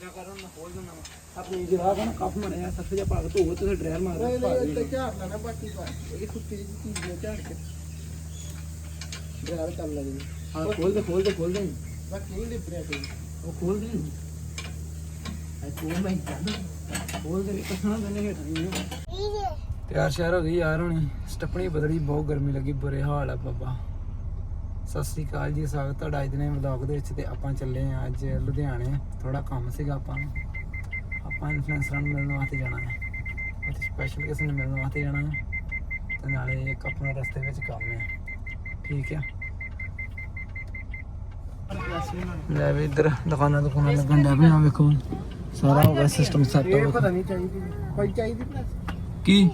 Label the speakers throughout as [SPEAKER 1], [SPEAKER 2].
[SPEAKER 1] ਇਦਾਂ ਕਰ ਹੁਣ ਮੈਂ ਖੋਲ ਦਿੰਦਾ ਵਾਂ। ਆਪਣੀ ਜਗ੍ਹਾ ਦਾ ਨਾ ਕੱਪ ਮੜਿਆ ਸੱਤ ਜਿਹਾ ਪਾ ਕੇ ਧੋਵੋ ਤੁਸੀਂ ਡਰਾਇਰ ਮਾਰ
[SPEAKER 2] ਨਹੀਂ
[SPEAKER 1] ਦਿਓ, ਪਾ
[SPEAKER 2] ਨਹੀਂ
[SPEAKER 1] ਦਿਓ।
[SPEAKER 2] ਉੱਤੇ ਝਾੜ ਲੈਣਾ ਬਾਕੀ ਪਾ ਇਹ ਸੁੱਕੀ ਜਿਹੀ ਚੀਜ਼ ਨੂੰ ਝਾੜ ਕੇ। ਡਰਾਰ ਕਰ ਲੈਣੀ
[SPEAKER 1] ਹਾਂ ਖੋਲ ਦੇ ਖੋਲ ਦੇ ਖੋਲ ਦੇ।
[SPEAKER 2] ਬਾਕੀ ਨਹੀਂ ਲਿਬਰਿਆ ਕੋਈ।
[SPEAKER 1] ਉਹ ਖੋਲ ਦੇ। ਐ ਖੋਲ ਮੈਂ ਕਹਿੰਦਾ ਖੋਲ ਦੇ ਕਸਣਾ ਦਨੇ ਹੇਠ ਨਹੀਂ ਨਾ ਤਿਆਰ ਸ਼ਹਿਰ ਹੋ ਗਈ ਯਾਰ ਹੁਣ। ਸਟੱਪਣੀ ਬਦਲੀ ਬਹੁਤ ਗਰਮੀ ਲੱਗੀ ਬੁਰੇ ਹਾਲ ਆ ਬਾਬਾ। ਸਤਿ ਸ੍ਰੀ ਅਕਾਲ ਜੀ ਸਵਾਗਤ ਤੁਹਾਡਾ ਅੱਜ ਦੇ ਵਲੌਗ ਦੇ ਵਿੱਚ ਤੇ ਆਪਾਂ ਚੱਲੇ ਆ ਅੱਜ ਲੁਧਿਆਣੇ। ਥੋੜਾ ਕੰਮ ਸੀਗਾ ਆਪਾਂ ਨੂੰ। ਆਪਾਂ ਇਨਫਲੂਐਂਸਰਾਂ ਨੂੰ ਮਿਲਣ ਵਾਸਤੇ ਜਾਣਾ ਹੈ। ਉੱਥੇ ਸਪੈਸ਼ਲ ਕਿਸੇ ਨੂੰ ਮਿਲਣ ਵਾਸਤੇ ਜਾਣਾ ਹੈ ਤੇ ਨਾਲੇ ਇੱਕ ਆਪਣਾ ਰਸਤੇ ਵਿੱਚ ਕੰਮ ਹੈ। ਠੀਕ ਆ ਲੈ ਵੀ ਇੱਧਰ ਦੁਕਾਨਾਂ ਦੁਕਾਨਾਂ ਲੱਗਣ ਲੱਗ ਪਈਆਂ ਵੇਖੋ। ਸਾਰਾ ਹੋ ਗਿਆ ਸਿਸਟਮ ਸੈੱਟ
[SPEAKER 2] ਪਤਾ ਨਹੀਂ ਚਾਹੀਦੀ ਕੋਈ ਚਾਹੀਦੀ
[SPEAKER 1] ਕੀ?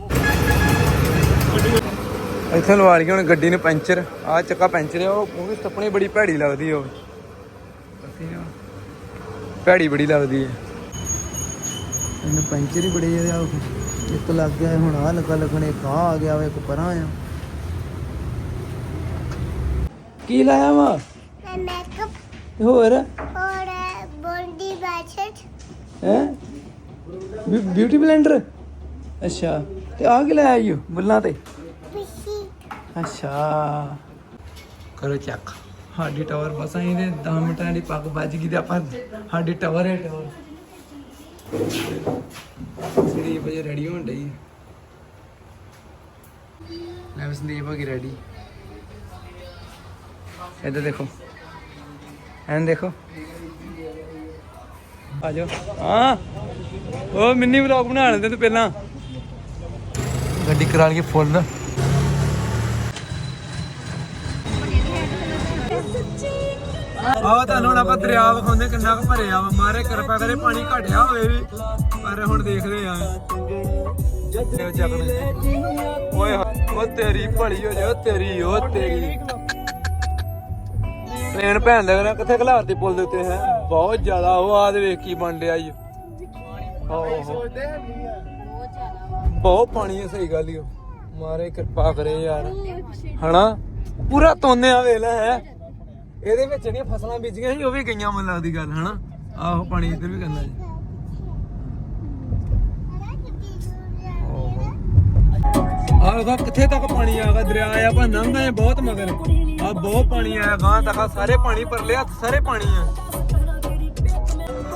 [SPEAKER 1] ਇੱਥੇ ਲਵਾ ਲਈ ਹੁਣ ਗੱਡੀ ਨੂੰ ਪੈਂਚਰ। ਆ ਚੱਕਾ ਪੈਂਚਰ ਆ ਉਹ ਕਿਉਂਕਿ ਸਟੱਪਣੀ ਬੜੀ ਭੈੜੀ ਲੱਗਦੀ ਉਹ। ਭੈੜੀ ਬੜੀ ਲੱਗਦੀ ਹੈ ਇਹਨੂੰ ਪੈਂਚਰ ਹੀ ਬੜੇ ਜਿਹੜੇ ਆ ਇੱਕ ਲੱਗ ਗਿਆ ਹੁਣ ਆ ਲੱਗਾ ਲੱਗਣੇ ਇੱਕ ਆ ਗਿਆ ਵਾ ਇੱਕ ਪਰਾਂ ਆ। ਕੀ ਲਾਇਆ ਵਾ?
[SPEAKER 3] ਮੇਕਅਪ
[SPEAKER 1] ਹੋਰ?
[SPEAKER 3] ਹੋਰ ਬੋਂਡੀ ਬਾਛਟ
[SPEAKER 1] ਹੈ? ਬਿਊਟੀ ਬਲੈਂਡਰ ਅੱਛਾ ਤੇ ਆ ਕੀ ਲਾਇਆ ਯੂ ਬੁੱਲਾਂ ਤੇ? ਅੱਛਾ। ਕਰੋ ਚੱਕ। ਸਾਡੀ ਟਾਵਰ ਬਸ ਆਈ ਦੇ 10 ਮਿੰਟਾਂ ਦੀ ਪੱਗ ਵੱਜ ਗਈ ਤੇ ਆਪਾਂ ਸਾਡੀ ਟਾਵਰ ਹੈ ਟਾਵਰ ਸੰਦੀਪ ਵਜੇ ਰੈਡੀ ਹੋਣ ਡਈ ਲੈ ਸੰਦੀਪ ਹੋ ਗਈ ਰੈਡੀ ਇੱਧਰ ਦੇਖੋ। ਐਨ ਦੇਖੋ। ਆ ਜਾਓ। ਹਾਂ। ਉਹ ਮਿੰਨੀ ਵਲੌਗ ਬਣਾ ਲੈਂਦੇ ਤੂੰ ਪਹਿਲਾਂ। ਗੱਡੀ ਕਰਾ ਲਈਏ ਫੁੱਲ ਆਹ ਤੁਹਾਨੂੰ ਹੁਣ ਆਪਾਂ ਦਰਿਆ ਵਿਖਾਉਂਦੇ ਕਿੰਨਾ ਕੁ ਭਰਿਆ ਵਾ। ਮਾਰੇ ਕਿਰਪਾ ਕਰੇ ਪਾਣੀ ਘਟਿਆ ਹੋਵੇ ਵੀ, ਪਰ ਹੁਣ ਦੇਖਦੇ ਆ। ਓਏ ਉਹ ਤੇਰੀ ਭਲੀ ਹੋ ਜਾ, ਤੇਰੀ, ਉਹ ਤੇਰੀ। ਟ੍ਰੇਨ ਭੈਣ ਦੇ ਘਰ ਕਿੱਥੇ ਖਲਾਰਤੀ ਪੁੱਲ ਦੇ ਉੱਤੇ, ਹੈ? ਬਹੁਤ ਜ਼ਿਆਦਾ, ਉਹ ਆਦ ਦੇ ਵੇਖ ਕੀ ਬਣ ਡਿਆ ਈ ਬਹੁਤ ਪਾਣੀ ਹੈ ਸਹੀ ਗੱਲ ਹੀ ਮਾਰੇ ਕਿਰਪਾ ਕਰੇ ਯਾਰ। ਹਨਾ? ਪੂਰਾ ਤੋਨਿਆ ਵੇਲਾ ਹੈ? ਇਹਦੇ ਵਿੱਚ ਜਿਹੜੀਆਂ ਫਸਲਾਂ ਬੀਜੀਆਂ ਸੀ, ਉਹ ਵੀ ਗਈਆਂ ਮਨ ਲੱਗਦੀ ਗੱਲ, ਹਨਾ? ਆਹੋ, ਪਾਣੀ ਇੱਧਰ ਵੀ ਕਹਿੰਦਾ ਜੀ। ਆਹ ਵੇਖੋ, ਕਿੱਥੇ ਤੱਕ ਪਾਣੀ ਆਗਾ ਦਰਿਆ ਆ ਪਰ ਨੰਗਾ ਹੈ ਬਹੁਤ ਮਗਰ। ਆ ਬਹੁਤ ਪਾਣੀ ਆਇਆ ਗਾਂ ਤੱਕ ਆਹ ਸਾਰੇ ਪਾਣੀ ਪਰ ਲਿਆ ਸਾਰੇ ਪਾਣੀ ਆ।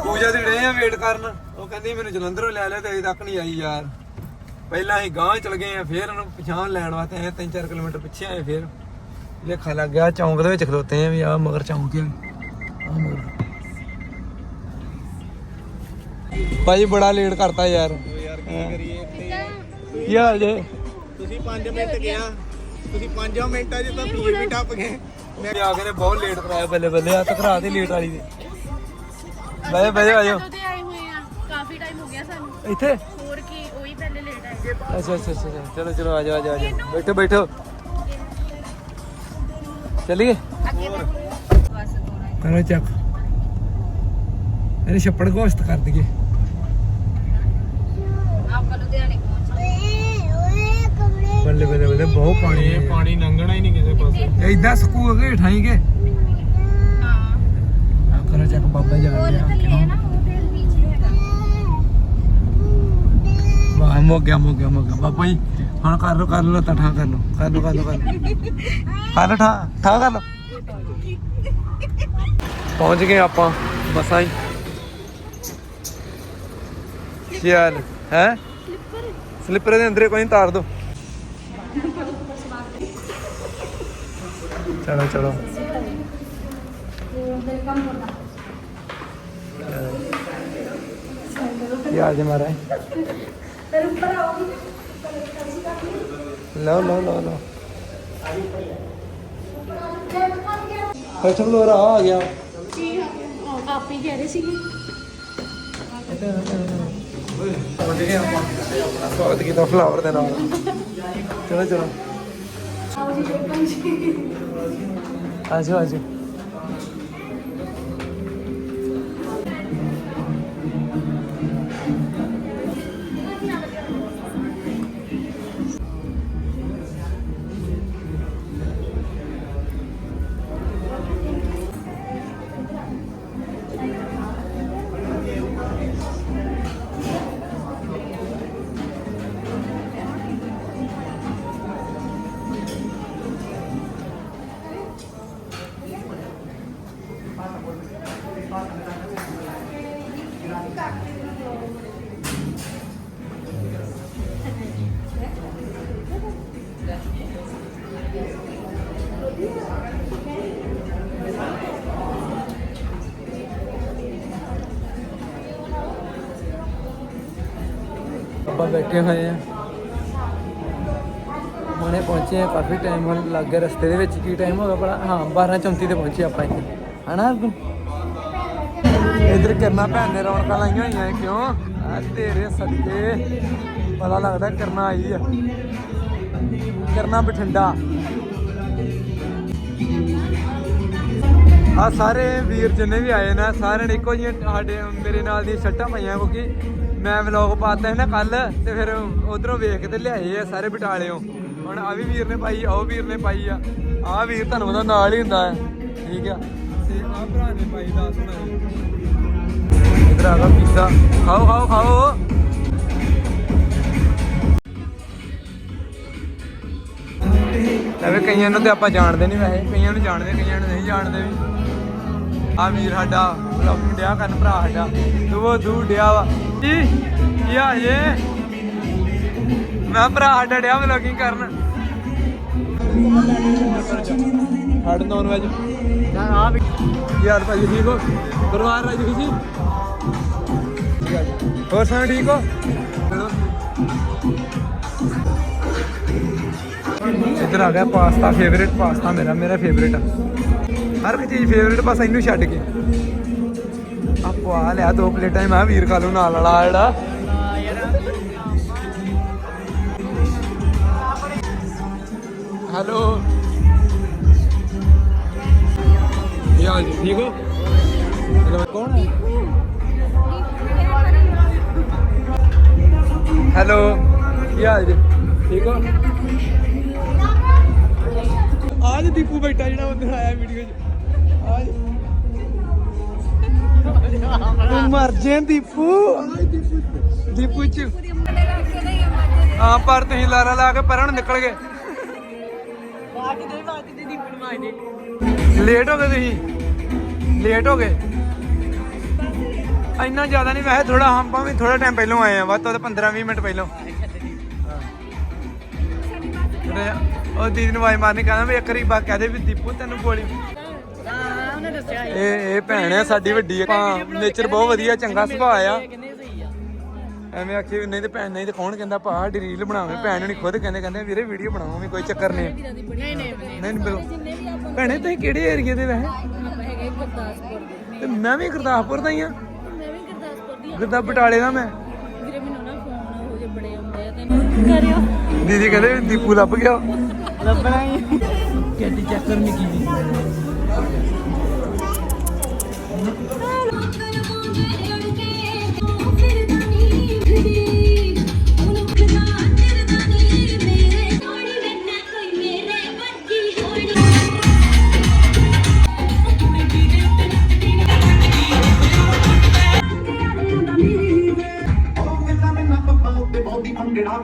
[SPEAKER 1] ਪੂਜਾ ਦੀ ਡੇ ਆ ਵੇਟ ਕਰਨ। ਉਹ ਕਹਿੰਦੀ, ਮੈਨੂੰ ਜਲੰਧਰੋਂ ਲੈ ਲਿਆ ਤੇ ਅਜੇ ਤੱਕ ਨਹੀਂ ਆਈ ਯਾਰ। ਪਹਿਲਾਂ ਅਸੀਂ ਗਾਂ ਚਲ ਗਏ ਆ, ਫੇਰ ਉਹਨੂੰ ਪਛਾਣ ਲੈਣ ਵਾਸਤੇ ਆਏ 3-4 ਕਿਲੋਮੀਟਰ ਪਿੱਛੇ ਆਏ ਫੇਰ। ਲੇਖਾ ਲੱਗ ਗਿਆ ਚੌਂਕ ਦੇ ਵਿੱਚ ਖਲੋਤੇ ਆ ਵੀ ਆ ਮਗਰ ਚੌਂਕ ਆ ਆ ਮਗਰ ਭਾਈ ਬੜਾ ਲੇਟ ਕਰਤਾ ਯਾਰ
[SPEAKER 2] ਯਾਰ ਕੀ ਕਰੀਏ ਇੱਥੇ
[SPEAKER 1] ਕੀ ਹਾਲ ਜੇ
[SPEAKER 2] ਤੁਸੀਂ 5 ਮਿੰਟ ਗਿਆ ਤੁਸੀਂ 5 ਮਿੰਟਾਂ 'ਚ ਤਾਂ ਪੀਰ ਵੀ ਟੱਪ ਗਏ
[SPEAKER 1] ਮੈਂ ਆ ਕੇ ਨੇ ਬਹੁਤ ਲੇਟ ਕਰਾਇਆ ਬੱਲੇ ਬੱਲੇ ਆ ਤਕਰਾ ਦੀ ਲੇਟ ਵਾਲੀ ਦੇ ਬਹਿ ਬਹਿ ਆਜੋ
[SPEAKER 4] ਕਦੋਂ ਦੇ ਆਏ ਹੋਏ ਆ ਕਾਫੀ ਟਾਈਮ ਹੋ ਗਿਆ ਸਾਨੂੰ
[SPEAKER 1] ਇੱਥੇ
[SPEAKER 4] ਹੋਰ ਕੀ ਉਹੀ ਪਹਿਲੇ ਲੇਟ ਆਏ
[SPEAKER 1] ਅੱਛਾ ਅੱਛਾ ਅੱਛਾ ਅੱਛਾ। ਚਲੋ ਚਲੋ ਆ ਜਾਓ ਆ ਜਾਓ ਆ ਜਾਓ ਬੈਠੋ ਬੈਠੋ ਚੱਲੀਏ? ਕਰੋ ਚੱਕ। ਇਹਨੇ ਛੱਪੜ ਘੋਸ਼ਤ ਕਰ ਦਈਏ।
[SPEAKER 4] ਆਪਾਂ ਲੁਧਿਆਣੇ ਪਹੁੰਚ
[SPEAKER 1] ਬੱਲੇ ਬੱਲੇ ਬੱਲੇ ਬਹੁਤ ਪਾਣੀ ਇਹ ਹੈ।
[SPEAKER 2] ਪਾਣੀ ਲੰਘਣਾ ਹੀ ਨਹੀਂ ਕਿਸੇ ਪਾਸੇ
[SPEAKER 1] ਇਦਾਂ ਸਕੂ ਕੇ ਠਾਈ ਕੇ
[SPEAKER 4] ਹਾਂ
[SPEAKER 1] ਕਰੋ ਚੱਕ ਬਾਬਾ ਜਾਣ ਡਿਆ। ਵਾਹ ਮੋ ਗਿਆ ਮੋ ਗਿਆ ਮੋ ਗਿਆ। ਬਾਬਾ ਜੀ, ਹੁਣ ਕਰ ਲੋ ਕਰ ਲੋ ਤਾਂ ਕਰ ਲੋ ਕਰ ਲੋ ਕਰ ਲੋ ਕਰ ਲੋ ਠਾ ਠਾ ਕਰ ਲੋ ਪਹੁੰਚ ਗਏ ਆਪਾਂ ਮਸਾਂ ਹੀ ਕੀ ਹਾਲ ਹੈ? ਸਲਿੱਪਰ ਦੇ ਅੰਦਰੇ ਕੋਈ ਤਾਰ ਦੋ। ਚਲੋ ਚਲੋ। ਕੀ ਹਾਲ ਜੀ ਮਹਾਰਾਜ ਲਓ ਲਓ ਲਓ ਲਓ। ਫਸਟ ਫਲੋਰ ਆ। ਆ ਗਿਆ।
[SPEAKER 4] ਆਪ ਹੀ ਕਹਿ ਰਹੇ ਸੀਗੇ।
[SPEAKER 1] ਪਹੁੰਚ ਗਏ ਆਪਾਂ ਸਵਾਗਤ ਕੀਤਾ ਫਲਾਵਰ ਦੇ ਨਾਲ। ਚਲੋ ਚਲੋ। ਆਜੋ ਆਜੋ ਆਪਾਂ ਬੈਠੇ ਹੋਏ ਆ। ਹੁਣੇ ਪਹੁੰਚੇ ਆ, ਕਾਫੀ ਟਾਈਮ ਹੁਣ ਲੱਗ ਗਿਆ ਰਸਤੇ ਦੇ ਵਿੱਚ, ਕੀ ਟਾਈਮ ਹੋ ਗਿਆ ਬੜਾ ਹਾਂ 12:34 ਤੇ ਪਹੁੰਚੇ ਆਪਾਂ ਇੱਥੇ। ਹਨਾ ਅਰਜੁਨ? ਇਧਰ ਕਰਨਾ ਭੈਣ ਨੇ ਰੌਣਕਾਂ ਲਾਈਆਂ ਹੋਈਆਂ ਐ, ਕਿਉਂ? ਆ ਤੇਰੇ ਸੱਤੇ ਪਤਾ ਲੱਗਦਾ ਕਰਨਾ ਆਈ ਆ। ਕਰਨਾ ਬਠਿੰਡਾ। ਆ ਸਾਰੇ ਵੀਰ ਜਿੰਨੇ ਵੀ ਆਏ ਨੇ ਸਾਰਿਆਂ ਨੇ ਇੱਕੋ ਜਿਹੀਆਂ ਸਾਡੇ ਮੇਰੇ ਨਾਲ ਦੀਆਂ ਸ਼ਰਟਾਂ ਪਾਈਆਂ ਕਿਉਂਕਿ ਮੈਂ ਵਲੌਗ ਪਾਤਾ ਸੀ ਨਾ ਕੱਲ ਤੇ ਫਿਰ ਉਧਰੋਂ ਵੇਖ ਕੇ ਲਿਆਏ ਆ ਸਾਰੇ ਬਟਾਲਿਓਂ। ਹੁਣ ਆ ਵੀ ਵੀਰ ਨੇ ਪਾਈ ਆ ਉਹ ਵੀਰ ਨੇ ਪਾਈ ਆ। ਆ ਵੀਰ ਤੁਹਾਨੂੰ ਪਤਾ ਨਾਲ ਹੀ ਹੁੰਦਾ ਹੈ। ਠੀਕ ਆ। ਤੇ ਆ ਭਰਾ ਨੇ ਪਾਈ ਦਾ ਸੁਣਾ। ਇਧਰ ਆ ਗਿਆ ਪੀਜ਼ਾ ਖਾਓ ਖਾਓ। ਖਾਓ ਐਵੇਂ ਕਈਆਂ ਨੂੰ ਤੇ ਆਪਾਂ ਜਾਣਦੇ ਨਹੀਂ ਵੈਸੇ। ਕਈਆਂ ਨੂੰ ਜਾਣਦੇ, ਕਈਆਂ ਨੂੰ ਨਹੀਂ ਜਾਣਦੇ ਵੀ। ਆ ਵੀਰ ਸਾਡਾ ਵਲੌਗਿੰਗ ਡਿਆ ਕਰਨ ਭਰਾ ਸਾਡਾ। ਦੂਓ ਦੂ ਡਿਆ ਵਾ। ਕੀ ਕੀ ਇਹ ਮੈਂ ਭਰਾ ਸਾਡਾ ਡਿਆ ਵਲੌਗਿੰਗ ਕਰਨ। ਹੜ ਨੌਨ ਵੈਜ। ਆ ਯਾਰ ਭਾਜੀ ਠੀਕ ਹੋ? ਪਰਿਵਾਰ ਰਾਜੀ ਖੁਸ਼ੀ ਹੋਰ ਸੁਣਾ ਠੀਕ ਹੋ? ਇੱਧਰ ਆ ਗਿਆ ਪਾਸਤਾ ਫੇਵਰੇਟ ਪਾਸਤਾ ਮੇਰਾ ਮੇਰਾ ਫੇਵਰੇਟ ਆ। ਹਰ ਇੱਕ ਚੀਜ਼ ਫੇਵਰੇਟ ਬਸ ਇਹਨੂੰ ਛੱਡ ਕੇ। ਆਪੋ ਆ ਲਿਆ ਦੋ ਪਲੇਟਾਂ ਮੈਂ ਵੀਰ ਖਾ ਲੂ ਨਾਲ ਵਾਲਾ ਜਿਹੜਾ। ਹੈਲੋ। ਯਾ ਠੀਕ ਹੋ? ਹੈਲੋ, ਕੌਣ ਹੈ? ਹੈਲੋ ਕੀ ਹਾਲ ਜੀ? ਠੀਕ ਹੋ? ਆਜ ਦੀਪੂ ਬੈਠਾ ਜਿਹੜਾ ਉੱਧਰ ਆਇਆ ਵੀਡੀਓ 'ਚ। ਆਜ ਤੂੰ ਮਰ ਜੇ ਦੀਪੂ। ਦੀਪੂ ਦੀਪੂ ਚ। ਹਾਂ ਪਰ ਤੁਸੀਂ ਲਾਰਾ ਲਾ ਕੇ ਪਰਾਂ ਨੂੰ ਨਿਕਲ ਗਏ। ਲੇਟ ਹੋ ਗਏ ਤੁਸੀਂ। ਲੇਟ ਹੋ ਗਏ। ਇੰਨਾ ਜ਼ਿਆਦਾ ਨਹੀਂ ਵੈਸੇ ਥੋੜਾ ਹੰਪਾਂ ਵੀ ਥੋੜਾ ਟਾਈਮ ਪਹਿਲਾਂ ਆਏ ਆ ਵੱਧ ਤੋਂ ਵੱਧ 15 20 ਮਿੰਟ ਪਹਿਲਾਂ। ਉਹ ਦੀਦੀ ਨੂੰ ਆਵਾਜ਼ ਮਾਰਨੀ ਕਹਿੰਦਾ ਵੀ ਇੱਕ ਵਾਰੀ ਬਾ ਕਹਦੇ ਵੀ ਦੀਪੂ ਤੈਨੂੰ ਗੋਲੀ। ਇਹ ਇਹ ਭੈਣ ਹੈ ਸਾਡੀ ਵੱਡੀ ਹੈ ਨੇਚਰ ਬਹੁਤ ਵਧੀਆ ਚੰਗਾ ਸੁਭਾਅ ਆ। ਐਵੇਂ ਆਖੀ ਨਹੀਂ ਤੇ ਭੈਣ ਨਹੀਂ ਤੇ ਕੌਣ ਕਹਿੰਦਾ ਭਾ ਸਾਡੀ ਰੀਲ ਬਣਾਵੇਂ ਭੈਣ ਨਹੀਂ ਖੁਦ ਕਹਿੰਦੇ ਕਹਿੰਦੇ ਵੀਰੇ ਵੀਡੀਓ ਬਣਾਓ ਵੀ ਕੋਈ ਚੱਕਰ ਨਹੀਂ। ਨਹੀਂ ਨਹੀਂ ਨਹੀਂ ਭੈਣੇ ਤੁਸੀਂ ਕਿਹੜੇ ਏਰੀਏ ਦੇ ਵੈਸੇ? ਤੇ ਮੈਂ ਵੀ ਗੁਰਦਾਸਪੁਰ ਦਾ ਹੀ ਆ।
[SPEAKER 4] ਮੈਂ ਵੀ ਗੁਰਦਾਸਪੁਰ ਦੀ
[SPEAKER 1] ਗੁਰਦਾ ਬਟਾਲੇ ਦਾ ਮੈਂ?
[SPEAKER 4] ਵੀਰੇ ਮੈਨੂੰ ਨਾ ਫੋਨ ਹੋ ਜੇ ਬੜੇ ਆਉਂਦੇ ਆ ਤੈਨੂੰ ਕਰਿਓ?
[SPEAKER 1] ਦੀਦੀ ਕਹਿੰਦੇ ਦੀਪੂ ਲੱਭ ਗਿਆ। ਲੱਭਣਾ ਹੀ ਕੈਡੀ ਚੈੱਕ ਕਰਨੀ ਕੀ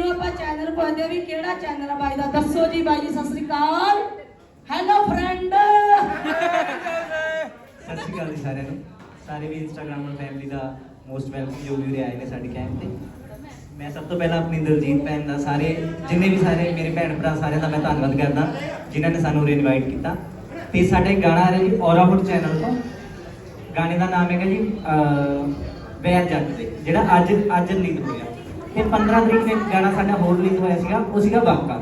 [SPEAKER 5] ਸੋ ਆਪਾਂ ਚੈਨਲ ਪੁੱਛਦੇ ਵੀ ਕਿਹੜਾ ਚੈਨਲ ਆ ਬਾਈ ਦਾ ਦੱਸੋ ਜੀ ਬਾਈ ਜੀ ਸਤਿ ਸ੍ਰੀ ਅਕਾਲ। ਹੈਲੋ ਫਰੈਂਡ
[SPEAKER 6] ਸਤਿ ਸ਼੍ਰੀ ਅਕਾਲ ਜੀ ਸਾਰਿਆਂ ਨੂੰ। ਸਾਰੇ ਵੀ ਇੰਸਟਾਗ੍ਰਾਮਰ ਫੈਮਿਲੀ ਦਾ ਮੋਸਟ ਵੈਲਕਮ ਜੋ ਵੀ ਆਏ ਨੇ ਸਾਡੇ ਕੈਂਪ ਤੇ। ਮੈਂ ਸਭ ਤੋਂ ਪਹਿਲਾਂ ਆਪਣੀ ਦਲਜੀਤ ਭੈਣ ਦਾ ਸਾਰੇ ਜਿੰਨੇ ਵੀ ਸਾਰੇ ਮੇਰੇ ਭੈਣ ਭਰਾ ਸਾਰਿਆਂ ਦਾ ਮੈਂ ਧੰਨਵਾਦ ਕਰਦਾ ਜਿਨ੍ਹਾਂ ਨੇ ਸਾਨੂੰ ਇਨਵਾਈਟ ਕੀਤਾ। ਤੇ ਸਾਡੇ ਗਾਣਾ ਆ ਰਿਹਾ ਜੀ ਔਰਾਹੁਡ ਚੈਨਲ ਤੋਂ। ਗਾਣੇ ਦਾ ਨਾਮ ਹੈਗਾ ਜੀ ਅਹ, ਵੈਰ ਜੱਟ ਤੇ ਜਿਹੜਾ ਅੱਜ ਅੱਜ ਰਿਲੀਜ਼ ਹੋਇਆ ਫਿਰ 15 ਤਰੀਕ ਨੂੰ ਇੱਕ ਗਾਣਾ ਸਾਡਾ ਹੋਰ ਰਿਲੀਜ਼ ਹੋਇਆ ਸੀਗਾ, ਉਹ ਸੀਗਾ ਵਾਕਾ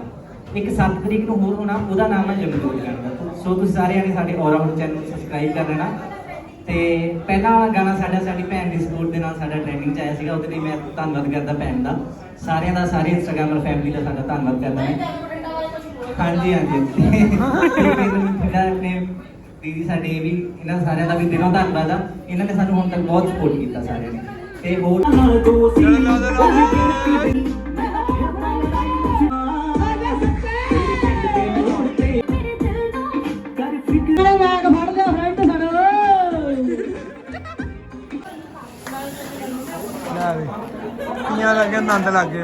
[SPEAKER 6] ਇੱਕ 7 ਤਰੀਕ ਨੂੰ ਹੋਰ ਹੋਣਾ, ਉਹਦਾ ਨਾਮ ਹੈ ਜਮਦੂਰ ਗਾਣਾ ਦਾ। ਸੋ ਤੁਸੀਂ ਸਾਰਿਆਂ ਨੇ ਸਾਡੇ ਔਰਾਹੁਡ ਚੈਨਲ ਨੂੰ ਸਬਸਕ੍ਰਾਈਬ ਕਰ ਲੈਣਾ। ਤੇ ਪਹਿਲਾ ਵਾਲਾ ਗਾਣਾ ਸਾਡਾ, ਸਾਡੀ ਭੈਣ ਦੀ ਸਪੋਰਟ ਦੇ ਨਾਲ ਸਾਡਾ ਟ੍ਰੈਂਡਿੰਗ 'ਚ ਆਇਆ ਸੀਗਾ, ਉਹਦੇ ਲਈ ਮੈਂ ਧੰਨਵਾਦ ਕਰਦਾ ਭੈਣ ਦਾ। ਸਾਰਿਆਂ ਦਾ, ਸਾਰੇ ਇੰਸਟਾਗ੍ਰਾਮਰ ਫੈਮਿਲੀ ਦਾ ਸਾਡਾ ਧੰਨਵਾਦ ਕਰਦਾ ਮੈਂ। ਹਾਂਜੀ ਹਾਂਜੀ ਆਪਣੇ ਦੀਦੀ, ਸਾਡੇ ਇਹ ਵੀ, ਇਹਨਾਂ ਸਾਰਿਆਂ ਦਾ ਵੀ ਦਿਲੋਂ ਧੰਨਵਾਦ ਆ। ਇਹਨਾਂ ਨੇ ਸਾਨੂੰ ਹੁਣ ਤੱਕ ਬਹੁਤ ਸਪੋਰਟ ਕੀਤਾ ਸਾਰਿਆਂ ਨੇ। ਤੇ ਹੋਰ
[SPEAKER 1] ਚਲੋ ਲਾ ਦੇ ਲਾ ਦੇ
[SPEAKER 5] ਮੇਰੇ ਬੈਗ ਫੜ ਲਿਆ ਫਰੈਂਡ ਸਾਡਾ
[SPEAKER 1] ਲੈ ਵੀ। ਕੀਆਂ ਲੱਗੇ ਆਨੰਦ ਲੱਗ ਗਏ।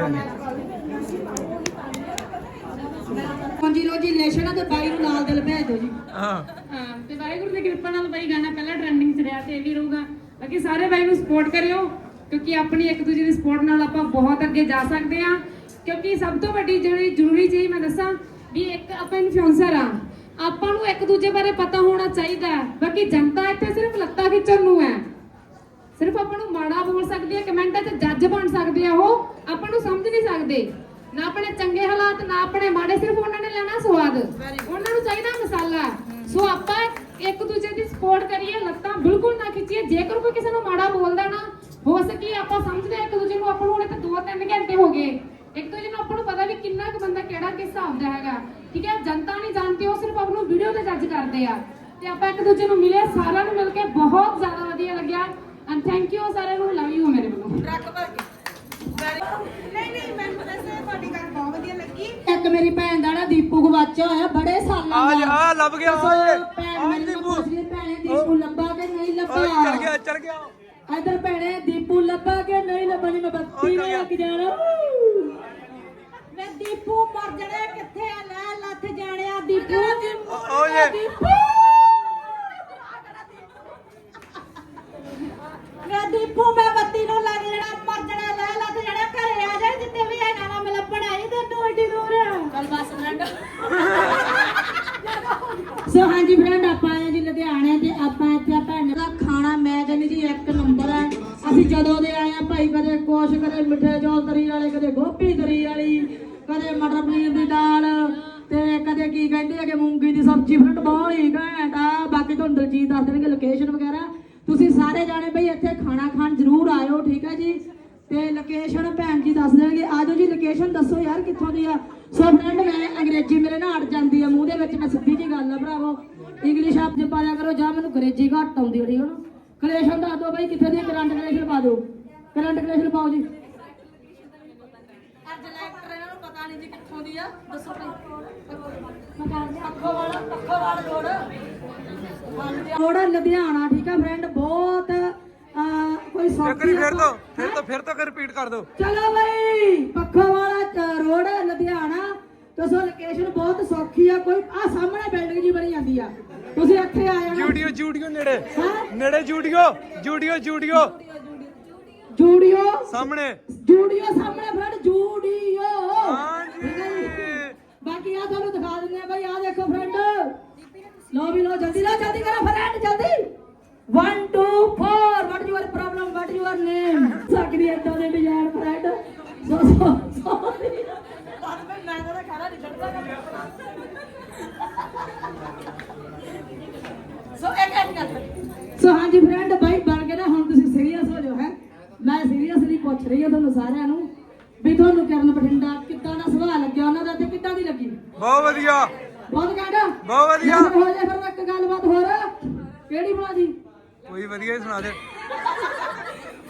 [SPEAKER 5] ਪੰਜੀ ਰੋਜੀ ਲੈਸ਼ਨ ਤੇ ਬਾਈ ਨੂੰ ਨਾਲ ਦਿਲ ਭੇਜ ਦਿਓ ਜੀ।
[SPEAKER 1] ਹਾਂ।
[SPEAKER 4] ਹਾਂ ਤੇ ਵਾਹਿਗੁਰੂ ਦੀ ਕਿਰਪਾ ਨਾਲ ਬਾਈ ਗਾਣਾ ਪਹਿਲਾਂ ਟ੍ਰੈਂਡਿੰਗ 'ਚ ਰਿਹਾ ਤੇ ਇਹ ਵੀ ਰਹੂਗਾ। ਬਾਕੀ ਸਾਰੇ ਬਾਈ ਨੂੰ ਸਪੋਰਟ ਕਰਿਓ। ਕਿਉਂਕਿ ਆਪਣੀ ਇੱਕ ਦੂਜੇ ਦੀ ਸਪੋਰਟ ਨਾਲ ਆਪਾਂ ਬਹੁਤ ਅੱਗੇ ਜਾ ਸਕਦੇ ਹਾਂ। ਕਿਉਂਕਿ ਸਭ ਤੋਂ ਵੱਡੀ ਜਿਹੜੀ ਜ਼ਰੂਰੀ ਚੀਜ਼ ਮੈਂ ਦੱਸਾਂ ਵੀ ਇੱਕ ਆਪਾਂ ਇਨਫਲੂਐਂਸਰ ਆ ਆਪਾਂ ਨੂੰ ਇੱਕ ਦੂਜੇ ਬਾਰੇ ਪਤਾ ਹੋਣਾ ਚਾਹੀਦਾ। ਬਾਕੀ ਜਨਤਾ ਇੱਥੇ ਸਿਰਫ ਲੱਤਾਂ ਖਿੱਚਣ ਨੂੰ ਹੈ। ਸਿਰਫ ਆਪਾਂ ਨੂੰ ਮਾੜਾ ਬੋਲ ਸਕਦੀ ਹੈ ਕਮੈਂਟਾਂ 'ਚ ਜੱਜ ਬਣ ਸਕਦੇ ਆ ਉਹ। ਆਪਾਂ ਨੂੰ ਸਮਝ ਨਹੀਂ ਸਕਦੇ। ਨਾ ਆਪਣੇ ਚੰਗੇ ਹਾਲਾਤ ਨਾ ਆਪਣੇ ਮਾੜੇ ਸਿਰਫ ਉਹਨਾਂ ਨੇ ਲੈਣਾ ਸਵਾਦ। ਉਹਨਾਂ ਨੂੰ ਚਾਹੀਦਾ ਮਸਾਲਾ। ਸੋ ਆਪਾਂ ਇੱਕ ਦੂਜੇ ਦੀ ਸਪੋਰਟ ਕਰੀਏ ਲੱਤਾਂ ਬਿਲਕੁਲ ਨਾ ਖਿੱਚੀਏ। ਜੇਕਰ ਕੋਈ ਕਿਸੇ ਨੂੰ ਮਾੜਾ ਬੋਲਦਾ ਨਾ ਹੋ ਸਕੀ ਆਪਾਂ ਸਮਝਦੇ ਹਾਂ ਇੱਕ ਦੂਜੇ ਨੂੰ ਆਪਾਂ ਨੂੰ ਹੁਣੇ ਤਾਂ 2-3 ਘੰਟੇ ਹੋ ਗਏ। ਇੱਕ ਦੂਜੇ ਨੂੰ ਆਪਾਂ ਨੂੰ ਪਤਾ ਵੀ ਕਿੰਨਾ ਕੁ ਬੰਦਾ ਕਿਹੜਾ ਕਿਸ ਹਿਸਾਬ ਦਾ ਹੈਗਾ। ਠੀਕ ਹੈ ਜਨਤਾ ਨਹੀਂ ਜਾਣਦੀ ਉਹ ਸਿਰਫ ਆਪ ਨੂੰ ਵੀਡੀਓ ਤੇ ਜੱਜ ਕਰਦੇ ਆ। ਤੇ ਆਪਾਂ ਇੱਕ ਦੂਜੇ ਨੂੰ ਮਿਲੇ ਸਾਰਿਆਂ ਨੂੰ ਮਿਲ ਕੇ ਬਹੁਤ ਜ਼ਿਆਦਾ ਵਧੀਆ ਲੱਗਿਆ। ਐਂਡ ਥੈਂਕ ਯੂ ਸਾਰਿਆਂ ਨੂੰ ਲਵ ਯੂ ਮੇਰੇ ਵੱਲੋਂ।
[SPEAKER 5] ਇੱਕ ਮੇਰੀ ਭੈਣ ਦਾ ਨਾ ਦੀਪੂ ਗਵਾਚਿਆ ਹੋਇਆ ਬੜੇ ਸਾਲਾਂ
[SPEAKER 1] ਆ
[SPEAKER 5] ਦਾ।
[SPEAKER 1] ਆ ਲੱਭ ਗਿਆ ਓਏ
[SPEAKER 5] ਭੈਣ
[SPEAKER 1] ਆ
[SPEAKER 5] ਮੇਰੀ ਪੁੱਛਦੀ ਭੈਣੇ ਦੀਪੂ ਲੱਭਾ ਕਿ ਨਹੀਂ ਲੱਭਾ
[SPEAKER 1] ਚਲ ਗਿਆ ਚਲ ਗਿਆ।
[SPEAKER 5] ਇਧਰ ਭੈਣੇ ਦੀਪੂ ਲੱਭਾ ਕਿ ਨਹੀਂ ਲੱਭਾ ਮੈਂ ਬੱਤੀ ਨੇ ਲੱਗ ਜਾਣਾ। ਮੈਂ ਦੀਪੂ ਮਰ ਜਾਣਾ ਕਿੱਥੇ ਆ? ਲੈ ਲੱਥ ਜਾਣਿਆ ਦੀਪੂ।
[SPEAKER 1] ਓ- ਓਏ
[SPEAKER 5] ਦੀਪੂ। ਮੈਂ ਦੀਪੂ ਮੈਂ ਜਦੋਂ ਦੇ ਆਏ ਆ ਭਾਈ? ਕਦੇ ਕੁਛ ਕਦੇ ਮਿੱਠੇ ਚੌਲ ਤਰੀ ਵਾਲੇ ਕਦੇ ਗੋਭੀ ਤਰੀ ਵਾਲੀ ਕਦੇ ਮਟਰ ਪਨੀਰ ਦੀ ਦਾਲ ਤੇ ਕਦੇ ਕੀ ਕਹਿੰਦੇ ਆ ਕਿ ਮੂੰਗੀ ਦੀ ਸਬਜ਼ੀ ਫਰੈਂਡ ਬਹੁਤ ਹੀ ਘੈਂਟ ਆ। ਬਾਕੀ ਤੁਹਾਨੂੰ ਦਲਜੀਤ ਦੱਸ ਦੇਣਗੇ ਲੋਕੇਸ਼ਨ ਵਗੈਰਾ। ਤੁਸੀਂ ਸਾਰੇ ਜਾਣੇ ਬਈ ਇੱਥੇ ਖਾਣਾ ਖਾਣ ਜ਼ਰੂਰ ਆਇਓ ਠੀਕ ਹੈ ਜੀ? ਤੇ ਲੋਕੇਸ਼ਨ ਭੈਣ ਜੀ ਦੱਸ ਦੇਣਗੇ। ਆਜੋ ਜੀ ਲੋਕੇਸ਼ਨ ਦੱਸੋ ਯਾਰ ਕਿੱਥੋਂ ਦੀ ਆ? ਸੋ ਫਰੈਂਡ ਮੈਂ ਅੰਗਰੇਜ਼ੀ ਮੇਰੇ ਨਾਲ ਅੜ ਜਾਂਦੀ ਆ ਮੂੰਹ ਦੇ ਵਿੱਚ। ਮੈਂ ਸਿੱਧੀ ਜੀ ਗੱਲ ਆ ਭਰਾਵੋ। ਇੰਗਲਿਸ਼ ਆਪ ਜੇ ਪਾਲਿਆ ਕਰੋ ਜਾਂ ਮੈਨੂੰ ਅੰਗਰੇਜ਼ੀ ਘੱਟ ਆਉਂਦੀ ਆ, ਠੀਕ ਹੈ ਨਾ? ਕਲੇਸ਼ਨ ਦੱਸ ਦਿਓ ਬਈ ਕਿੱਥੇ ਦੀ ਕਰੰਟ ਕਲੇਸ਼ਨ ਪਾ ਦਿਓ। ਕਰੰਟ ਕਲੇਸ਼ਨ ਪਾਓ ਜੀ। ਅੱਜ ਲੈਕਟਰ ਇਹਨਾਂ ਨੂੰ ਪਤਾ ਨਹੀਂ ਜੀ ਕਿੱਥੋਂ ਦੀ ਆ ਦੱਸੋ ਮੈਂ ਕਰਦੇ ਅੱਖੋਂ ਵਾਲਾ ਅੱਖੋਂ ਵਾਲਾ ਰੋਡ ਰੋਡ ਲੁਧਿਆਣਾ ਠੀਕ ਆ ਫਰੈਂਡ ਬਹੁਤ ਕੋਈ
[SPEAKER 1] ਵਾਰੀ ਫਿਰ ਤੋਂ ਫਿਰ ਤੋਂ ਫਿਰ ਤੋਂ ਰਿਪੀਟ ਕਰ ਦੋ
[SPEAKER 5] ਚਲੋ ਬਈ ਪੱਖੋ ਵਾਲਾ ਰੋਡ ਲੁਧਿਆਣਾ। ਦੱਸੋ ਲੋਕੇਸ਼ਨ ਬਹੁਤ ਸੌਖੀ ਆ ਕੋਈ ਆ ਸਾਹਮਣੇ ਬਿਲਡਿੰਗ ਜੀ ਬਣੀ ਜਾਂਦੀ ਆ। ਤੁਸੀਂ ਇੱਥੇ ਆ ਜਾਣਾ
[SPEAKER 1] ਜੂਡੀਓ ਜੂਡੀਓ ਨੇੜੇ। ਨੇੜੇ ਜੂਡੀਓ ਜੂਡੀਓ ਜੂਡੀਓ।
[SPEAKER 5] ਜੂਡੀਓ।
[SPEAKER 1] ਸਾਹਮਣੇ।
[SPEAKER 5] ਜੂਡੀਓ ਸਾਹਮਣੇ ਫਰੈਂਡ ਜੂਡੀਓ? ਬਾਕੀ ਆ ਤੁਹਾਨੂੰ ਦਿਖਾ ਦਿੰਦੇ ਆ ਬਈ ਆ ਦੇਖੋ ਫਰੈਂਡ ਲੋ ਵੀ ਲੋ ਜਲਦੀ ਲੋ ਜਲਦੀ ਕਰੋ ਫਰੈਂਡ ਜਲਦੀ। 1 2 4 what your problem what your name ਸਕਦੀ ਐ ਦੇ design friend so so sorry ਮੈਂ ਤਾਂ ਖਾਣਾ ਨਹੀਂ ਛੱਡਦਾ ਸੋ ਇੱਕ ਇੱਕ ਗੱਲ ਸੋ ਹਾਂਜੀ ਫਰੈਂਡ ਬਾਈ ਬਣ ਕੇ ਨਾ ਹੁਣ ਤੁਸੀਂ ਸੀਰੀਅਸ ਹੋ ਜਾਓ ਹੈ ਮੈਂ ਸੀਰੀਅਸਲੀ ਪੁੱਛ ਰਹੀ ਹਾਂ ਤੁਹਾਨੂੰ ਸਾਰਿਆਂ ਨੂੰ ਵੀ ਤੁਹਾਨੂੰ ਕਰਨ ਬਠਿੰਡਾ ਕਿੱਦਾਂ ਦਾ ਸੁਭਾਅ ਲੱਗਿਆ ਉਹਨਾਂ ਦਾ ਤੇ ਕਿੱਦਾਂ ਦੀ ਲੱਗੀ
[SPEAKER 1] ਬਹੁਤ ਵਧੀਆ।
[SPEAKER 5] ਬਹੁਤ ਕਹਿੰਦਾ
[SPEAKER 1] ਬਹੁਤ ਵਧੀਆ।
[SPEAKER 5] ਹੋ ਜਾ ਫਿਰ ਇੱਕ ਗੱਲਬਾਤ ਹੋਰ। ਕਿਹੜੀ ਬਣਾ ਦੀ?
[SPEAKER 1] ਕੋਈ ਵਧੀਆ ਹੀ ਸੁਣਾ ਦੇ।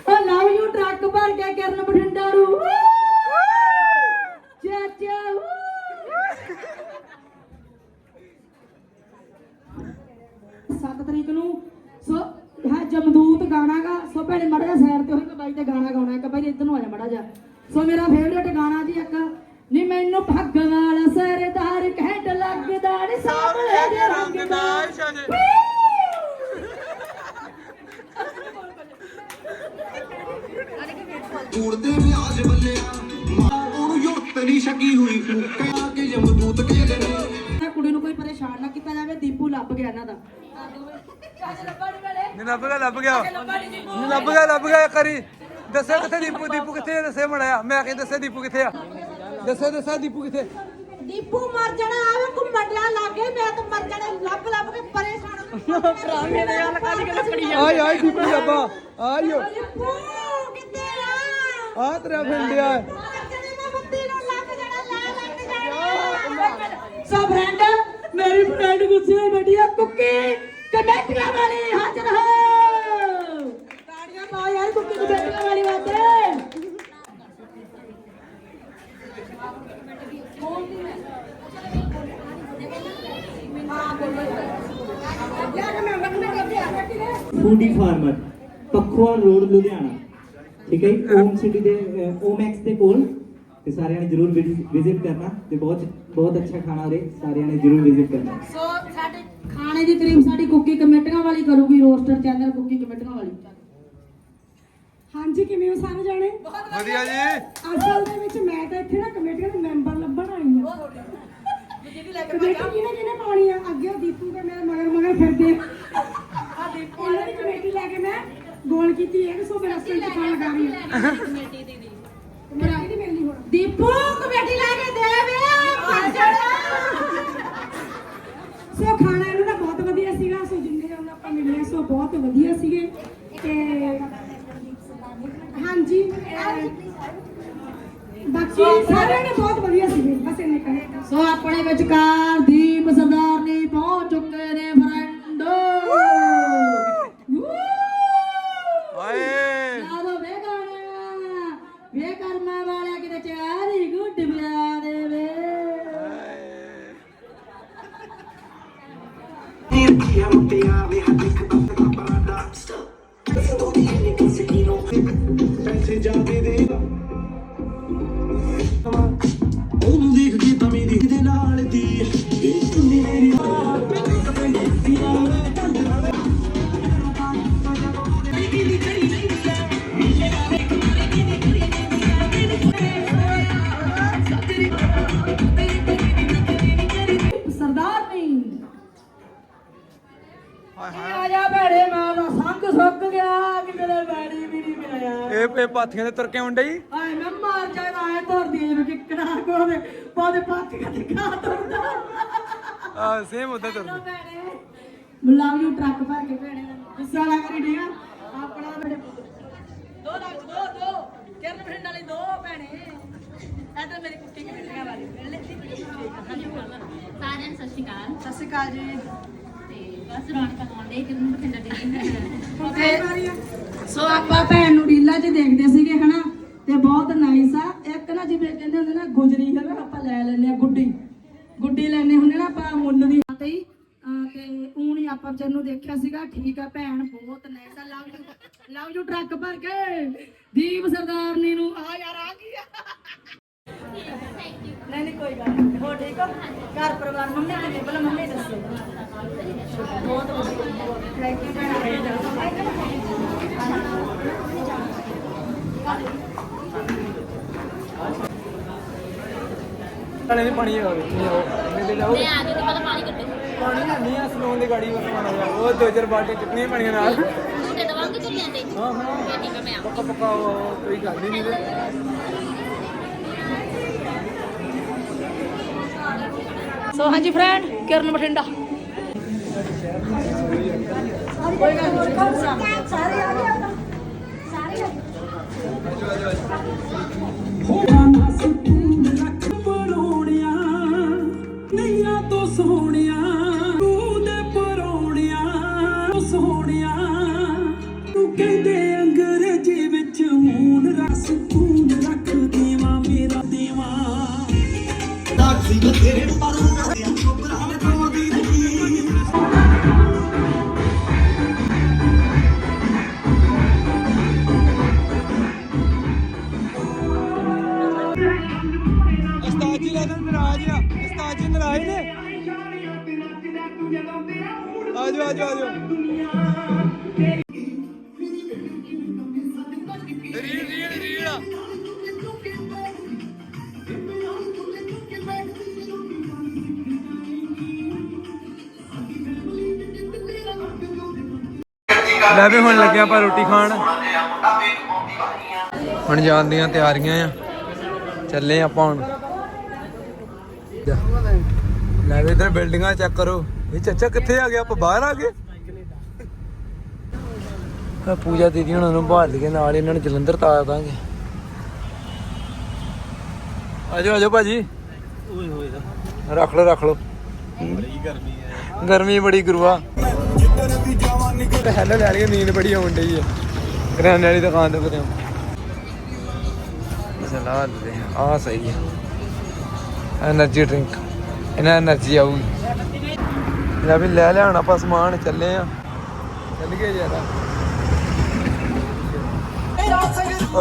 [SPEAKER 5] ਉਹ ਲਵ ਯੂ ਟਰੱਕ ਭਰ ਕੇ ਕਰਨ ਬਠਿੰਡਾ ਚਾਚਾ ਸੱਤ ਤਰੀਕ ਨੂੰ ਸੋ ਹੈ ਜਮਦੂਤ ਗਾਣਾਗਾ ਸੋ ਭੈਣੇ ਮੜਾ ਸਾਈਡ ਤੇ ਹੋਈ ਕਿ ਬਾਈ ਤੇ ਗਾਣਾ ਗਾਉਣਾ। ਬਾਈ ਇੱਧਰ ਨੂੰ ਆ ਜਾ ਮੜਾ ਜਾ। ਸੋ ਮੇਰਾ ਫੇਵਰੇਟ ਗਾਣਾ ਜੀ ਇੱਕ। ਨੀ ਮੈਨੂੰ ਭੱਗ ਵਾਲਾ ਸਰਦਾਰ ਕਹਿਣ ਲੱਗਦਾ ਨੀ ਸਾਹਮਣੇ ਦੇ ਰੰਗ ਦਾ
[SPEAKER 7] ਉੜਦੇ ਵਿਆਜ ਬੱਲਿਆ ਉਹਨੂੰ ਯੁੱਤ ਨਹੀਂ ਛਕੀ ਹੋਈ ਕਹਿਆ ਕਿ ਜਮਦੂਤ ਕਹਿੰਦੇ ਨੇ
[SPEAKER 5] ਨਾ ਕੁੜੀ ਨੂੰ ਕੋਈ ਪਰੇਸ਼ਾਨ ਨਾ ਕੀਤਾ ਜਾਵੇ ਦੀਪੂ ਲੱਭ ਗਿਆ ਇਹਨਾਂ ਦਾ।
[SPEAKER 1] ਨਹੀਂ ਲੱਭ ਗਿਆ ਲੱਭ ਗਿਆ। ਨਹੀਂ ਲੱਭ ਗਿਆ ਲੱਭ ਗਿਆ ਕਰੀ ਦੱਸੋ ਕਿੱਥੇ ਦੀਪੂ? ਦੀਪੂ ਕਿੱਥੇ ਆ? ਦੱਸੇ ਮੜਿਆ ਮੈਂ ਕਹਿੰਦਾ ਦੱਸੇ ਦੀਪੂ ਕਿੱਥੇ ਆ? ਦੱਸੋ ਦੱਸੋ ਦੀਪੂ ਕਿੱਥੇ?
[SPEAKER 5] ਦੀਪੂ ਮਰ ਜਾਣਾ ਆਵੇ ਘੁੰਮਣ ਡਿਆ ਲੱਗੇ ਮੈਂ ਤਾਂ ਮਰ ਜਾਣਾ ਲੱਭ ਲੱਭ ਕੇ ਪਰੇਸ਼ਾਨ ਭਰਾ ਮੇਰੇ ਨਾਲ ਕੱਢ ਕੇ ਲੱਕੜੀ
[SPEAKER 1] ਆਈ ਆਈ ਦੀਪੂ ਬਾਬਾ ਆਇਓ
[SPEAKER 5] ਕਿੱਥੇ ਆ?
[SPEAKER 1] ਆ। ਤੇਰਾ ਫਿੰਡਿਆ
[SPEAKER 5] ਸੋ ਫਰੈਂਡ ਮੇਰੀ ਫਰੈਂਡ ਗੁੱਸੇ ਹੋਈ ਬੈਠੀ ਆ ਕੁੱਕੀ ਕਮੇਟੀਆਂ ਵਾਲੀ ਹਾਜ਼ਰ ਹੋ ਤਾੜੀਆਂ ਪਾਓ ਯਾਰ ਕੁੱਕੀ ਕਮੇਟੀਆਂ ਵਾਲੀ ਵਾਸਤੇ
[SPEAKER 6] foodie farmer Pakhowal road Ludhiana. ਠੀਕ ਹੈ ਜੀ? ਓਮ ਸਿਟੀ ਦੇ ਓਮ ਐਕਸ ਦੇ ਕੋਲ। ਤੇ ਸਾਰਿਆਂ ਨੇ ਜਰੂਰ ਵਿਜ਼ਿਟ ਕਰਨਾ ਤੇ ਬਹੁਤ ਬਹੁਤ ਅੱਛਾ ਖਾਣਾ ਉਰੇ ਸਾਰਿਆਂ ਨੇ ਜਰੂਰ ਵਿਜ਼ਿਟ ਕਰਨਾ।
[SPEAKER 5] ਸੋ ਸਾਡੇ ਖਾਣੇ ਦੀ ਤਾਰੀਫ ਸਾਡੀ ਕੁੱਕੀ ਕਮੇਟੀਆਂ ਵਾਲੀ ਕਰੂਗੀ ਰੋਸਟਰ ਚੈਨਲ ਕੁੱਕੀ ਕਮੇਟੀਆਂ ਵਾਲੀ।
[SPEAKER 8] ਹਾਂਜੀ ਕਿਵੇਂ ਹੋ ਸਾਰੇ ਜਾਣੇ?
[SPEAKER 1] ਵਧੀਆ। ਜੀ।
[SPEAKER 8] ਅਸਲ ਦੇ ਵਿੱਚ ਮੈਂ ਤਾਂ ਇੱਥੇ ਨਾ ਕਮੇਟੀ ਦੇ ਮੈਂਬਰ ਲੱਭਣ ਆਈ ਆ ਕਮੇਟੀ ਕਿਹਨੇ ਕਿਹਨੇ ਪਾਉਣੀ ਆ ਅੱਗੇ ਉਹ ਦੀਪੂ ਕੇ ਮੇਰੇ ਮਗਰ ਮਗਰ ਫਿਰਦੇ। ਇਹਨਾਂ ਦੀ ਕਮੇਟੀ ਲੈ ਕੇ ਮੈਂ ਗੋਲ ਕੀਤੀ ਹੈ ਕਿ ਸੋ ਮੇਰਾ ਸਟੇਜ ਖਾਣ ਲਗਾ ਰਹੀ ਹੈ ਕਮੇਟੀ ਦੀ ਕਮੇਟੀ ਦੀ ਮਿਲਣੀ ਹੁਣ।
[SPEAKER 5] ਦੀਪੂ ਕਮੇਟੀ ਲਾ ਕੇ ਦੇ ਵੇ
[SPEAKER 8] ਸੋ ਖਾਣਾ ਇਹਨਾਂ ਦਾ ਬਹੁਤ ਵਧੀਆ ਸੀਗਾ ਸੋ ਜਿੰਨੇ ਜਣ ਆਪਾਂ ਮਿਲੇ ਸੋ ਬਹੁਤ ਵਧੀਆ ਸੀਗੇ। ਤੇ ਹਾਂਜੀ ਬਾਕੀ ਸਾਰਿਆਂ ਨੇ ਬਹੁਤ ਵਧੀਆ ਸੀਗੇ ਬਸ ਇੰਨੇ ਕਹੇ।
[SPEAKER 5] ਸੋ ਆਪਣੇ ਵਿਚਕਾਰ ਦੀਪ ਸਰਦਾਰਨੀ ਪਹੁੰਚ ਚੁੱਕੇ ਨੇ ਫਰੈਂਡ
[SPEAKER 1] ਹਾਏ
[SPEAKER 5] ਯਾਦੋ ਵੇ ਗਾਣਾ ਵੇ ਕਰਮਾ ਵਾਲਿਆ ਕਿਤੇ ਚਾਰੀ ਗੁੱਡ ਬਿਆ ਦੇ ਵੇ
[SPEAKER 7] ਪੈਸੇ ਜਾਦੇ ਦੇ ਇਹ
[SPEAKER 1] ਪਾਥੀਆਂ ਦੇ ਤੁਰ ਕੇ ਆਉਂਦੇ ਹੀ
[SPEAKER 5] ਆਏ ਮੈਂ ਮਾਰ ਜਾ ਆਏ ਧਰਦੀ ਜਿਵੇਂ ਕਿੱਕਣਾ ਕੋਦੇ ਪਾਦੇ ਪਾਥੀ ਕਦੇ ਕਾ ਤੁਰਦਾ
[SPEAKER 1] ਆ ਸੇਮ ਉਦਾਂ ਤੁਰ
[SPEAKER 5] ਭੈਣੇ ਲਵ ਯੂ ਟਰੱਕ ਭਰ ਕੇ ਭੈਣੇ ਗੁੱਸਾ ਨਾ ਕਰੀ ਠੀਕ ਆ ਆਪਣਾ ਬੜੇ ਦੋ ਲੱਖ ਦੋ ਦੋ। ਕਿਰਨ ਫਰੈਂਡ ਵਾਲੀ ਦੋ ਭੈਣੇ। ਐਦਾਂ ਮੇਰੀ ਕੁੱਤੀ ਕਿਵੇਂ ਵਾਲੀ? ਮਿਲ ਲੈ
[SPEAKER 9] ਸਾਰਿਆਂ ਨੂੰ ਸਤਿ ਸ਼੍ਰੀ ਅਕਾਲ।
[SPEAKER 5] ਸਤਿ ਸ਼੍ਰੀ ਅਕਾਲ ਜੀ।
[SPEAKER 9] ਤੇ ਬਸ ਰੌਣਕਾਂ ਲਾਉਂਦੇ ਕਿਰਨ ਬਠਿੰਡਾ ਦੇ
[SPEAKER 5] ਸੋ ਆਪਾਂ ਭੈਣ ਨੂੰ ਰੀਲਾਂ 'ਚ ਦੇਖਦੇ ਸੀਗੇ, ਹਨਾ? ਤੇ ਬਹੁਤ ਨਾਈਸ ਆ। ਇੱਕ ਨਾ ਜਿਵੇਂ ਕਹਿੰਦੇ ਹੁੰਦੇ ਨਾ, ਗੁਜਰੀ ਹੈ ਆਪਾਂ ਲੈ ਲੈਨੇ ਆ ਗੁੱਡੀ। ਗੁੱਡੀ ਲੈਨੇ ਹੁੰਦੇ ਨਾ ਆਪਾਂ ਮੁੱਲ ਦੀ ਤੇ ਤੇ ਊਣੀ ਆਪਾਂ ਵਿਚਾਰ ਨੂੰ ਦੇਖਿਆ ਸੀਗਾ, ਠੀਕ ਆ ਭੈਣ, ਬਹੁਤ ਨਾਈਸ ਆ। Love you love you truck ਭਰ ਕੇ। ਦੀਪ ਸਰਦਾਰਨੀ ਨੂੰ। ਆ ਯਾਰ, ਆ ਗਈ ਆ? ਨਹੀਂ ਨਹੀਂ ਕੋਈ ਗੱਲ ਨਹੀਂ। ਹੋ ਠੀਕ ਹੋ? ਘਰ ਪਰਿਵਾਰ ਮੰਮੀ ਕਿਵੇਂ? ਪਹਿਲਾਂ ਮੰਮੀ ਦੱਸੋ। ਬਹੁਤ ਵਧੀਆ। ਥੈਂਕ ਯੂ
[SPEAKER 1] ਪਾਣੀ ਨਹੀਂ ਪਾਣੀ ਆਵੇ ਨਹੀਂ ਆਓ ਇਹਨੇ ਤੇ ਜਾਓ
[SPEAKER 9] ਮੈਂ ਆ ਗਈ ਤੇ ਪਹਿਲਾਂ ਪਾਣੀ ਕੱਢੋ।
[SPEAKER 1] ਪਾਣੀ ਨਹੀਂ ਆ ਸਲੋਨ ਦੀ ਗਾੜੀ ਵਰਤਣਾ ਆ ਉਹ ਦੋ ਚਾਰ ਬਾਲਟੀਆਂ ਚੁੱਕਣੀਆਂ ਪਾਣੀਆਂ ਨਾਲ।
[SPEAKER 9] ਤੇ ਦਵਾਂਗੇ ਚੱਲਿਆਂ ਤੇ।
[SPEAKER 1] ਹਾਂ ਹਾਂ।
[SPEAKER 9] ਠੀਕ ਆ ਮੈਂ ਆ
[SPEAKER 1] ਪੱਕਾ ਕੋਈ ਗੱਲ ਨਹੀਂ। ਤੇ
[SPEAKER 5] ਸੋ ਹਾਂਜੀ ਫਰੈਂਡ ਕਿਰਨ ਬਠਿੰਡਾ।
[SPEAKER 8] ਸਾਰੇ ਆ ਗਏ ਸਾਰੇ ਆ ਗਏ?
[SPEAKER 7] ਹੁਣ
[SPEAKER 1] ਜਾਣ ਦੀਆਂ ਤਿਆਰੀਆਂ ਆ। ਚੱਲੇ ਆਪਾਂ ਹੁਣ। ਲੈ ਵੀ ਇਧਰ ਬਿਲਡਿੰਗਾਂ ਚੈੱਕ ਕਰੋ। ਇਹ ਚਾਚਾ ਕਿੱਥੇ ਆ ਗਿਆ? ਆਪਾਂ ਬਾਹਰ ਆ ਗਏ। ਆ ਪੂਜਾ ਦੀਦੀ ਹੁਣਾਂ ਨੂੰ ਬਾਹਰ ਕੇ ਨਾਲ ਇਹਨਾਂ ਨੂੰ ਜਲੰਧਰ ਤਾਰ ਦਾਂਗੇ। ਆਜੋ ਆਜੋ ਭਾਜੀ।
[SPEAKER 2] ਓਏ ਹੋਏ ਦਾ
[SPEAKER 1] ਰੱਖ ਲਓ ਰੱਖ ਲਓ।
[SPEAKER 2] ਬੜੀ ਗਰਮੀ ਹੈ।
[SPEAKER 1] ਗਰਮੀ ਬੜੀ ਗੁਰੂਆ। ਹੈਲੋ ਲੈ ਲਈ ਨੀਂਦ ਬੜੀ ਆਉਣ ਡਈ ਹੈ ਕਰਿਆਨੇ ਵਾਲੀ ਦੁਕਾਨ ਤੇ ਕਰਿਆ ਸਲਾਦ ਦੇ। ਆ ਸਹੀ ਹੈ એનર્ਜੀ ਡਰਿੰਕ। ਇਹਨਾਂ એનર્ਜੀ ਆਊਗੀ। ਲੈ ਵੀ ਲੈ ਲੈਣ ਆਪਾਂ ਸਮਾਨ ਚੱਲੇ ਆ। ਚੱਲ ਗਏ ਯਾਰ।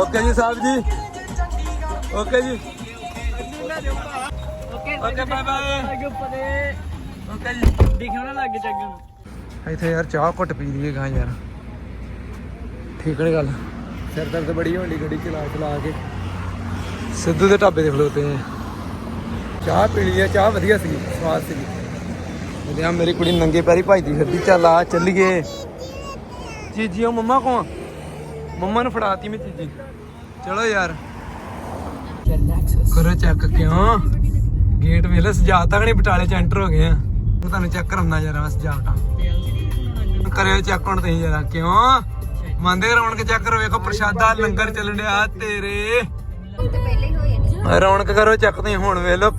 [SPEAKER 1] ਓਕੇ ਜੀ ਸਾਹਿਬ ਜੀ। ਓਕੇ ਜੀ। ਓਕੇ ਬਾਏ ਬਾਏ ਓਕੇ ਜੀ। ਦਿਖਾਉਣਾ ਲੱਗ ਚੱਗਣ ਇੱਥੇ ਯਾਰ ਚਾਹ ਘੁੱਟ ਪੀ ਲਈਏ ਗਾਂ ਯਾਰ। ਠੀਕ ਨਹੀਂ ਗੱਲ ਸਿਰ ਦਰਦ ਬੜੀ ਹੋਣੀ ਗੱਡੀ ਚਲਾ ਚਲਾ ਕੇ। ਸਿੱਧੂ ਦੇ ਢਾਬੇ ਤੇ ਖਲੋਤੇ ਆ। ਚਾਹ ਪੀ ਲਈ ਆ ਚਾਹ ਵਧੀਆ ਸੀ ਸਵਾਦ ਸੀ ਉਹਦੇ ਆ ਮੇਰੀ ਕੁੜੀ ਨੰਗੇ ਪੈਰੀ ਭਜਦੀ ਫਿਰਦੀ ਚੱਲ ਆ ਚੱਲੀਏ। ਚੀਜੀ ਉਹ ਮੰਮਾ ਕੋ ਮੰਮਾ ਨੂੰ ਫੜਾਤੀ ਮੈਂ ਚੀਜੀ ਚਲੋ ਯਾਰ। ਕਰੋ ਚੈੱਕ ਕਿਉਂ? ਗੇਟ ਵੇਲੇ ਸਜਾ ਤੱਕ ਨਹੀਂ? ਬਟਾਲੇ ਚ ਐਂਟਰ ਹੋ ਗਏ ਆ। ਤੁਹਾਨੂੰ ਚੈੱਕ ਕਰਾਉਣਾ ਜਰਾ ਸਜਾਵਟਾਂ। ਕਰਿਓ ਚੈੱਕ ਹੁਣ ਤੁਸੀਂ ਜਰਾ ਕਿਉਂ? ਮੰਦੇ ਰੌਣਕ ਚੈੱਕ ਕਰੋ ਵੇਖੋ ਪ੍ਰਸ਼ਾਦਾ, ਲੰਗਰ ਚੱਲਣ ਡਿਆ ਤੇਰੇ। ਰੌਣਕ ਕਰੋ ਚੱਕ ਹੁਣ, ਵੇਖ ਲੋ